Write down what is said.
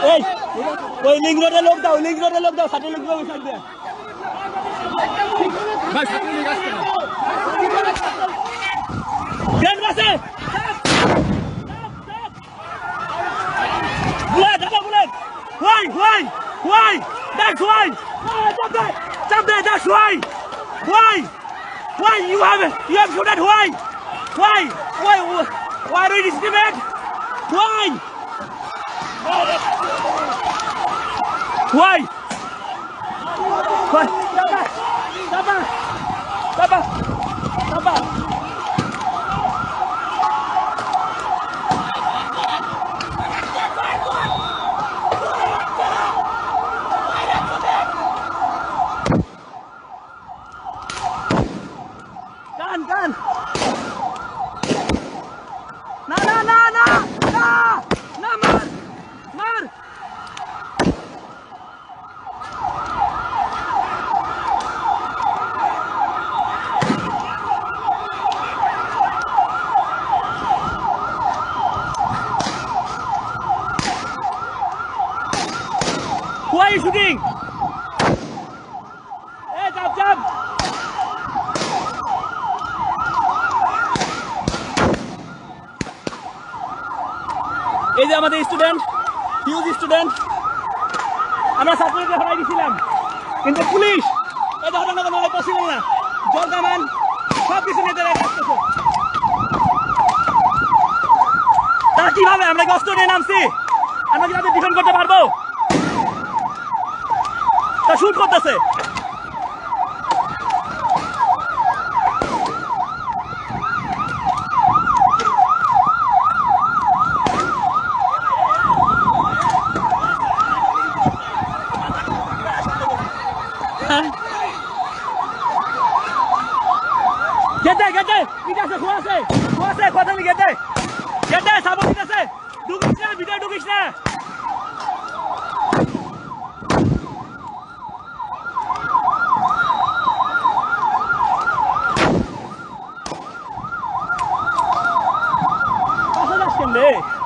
এই ওই লিঙ্ক রোডে লোক দাও লিঙ্ক রোডে লোক দাও সাথে লোক দাও সাথে ট্রেন বাসে বুলেট দাদা bullet why why why that's why চাপ দে চাপ দে that's why why why you have you have shot at why why why why are you discriminate why Quay Quay Tapa Tapa Tapa Tapa Done, done. Who are you shooting? Hey, jump, jump. এই যে আমাদের student huge student আমরা ছাত্রীদের হরাই দিছিলাম কিন্তু police এই ঘটনা কোনো পসিবল না। জল কামান সব কিছু নিয়ে তারা করছে তারা কীভাবে আমরা কি অস্ত্র নিয়ে নামছি? আমরা কি তাদের ডিফেন্ড করতে পারব? তা শুট করতেছে। গেটে গেটে কি আছে খোয়া আছে খোয়া আছে, কথা নি গেটে গেটে সাবো কি fucking day.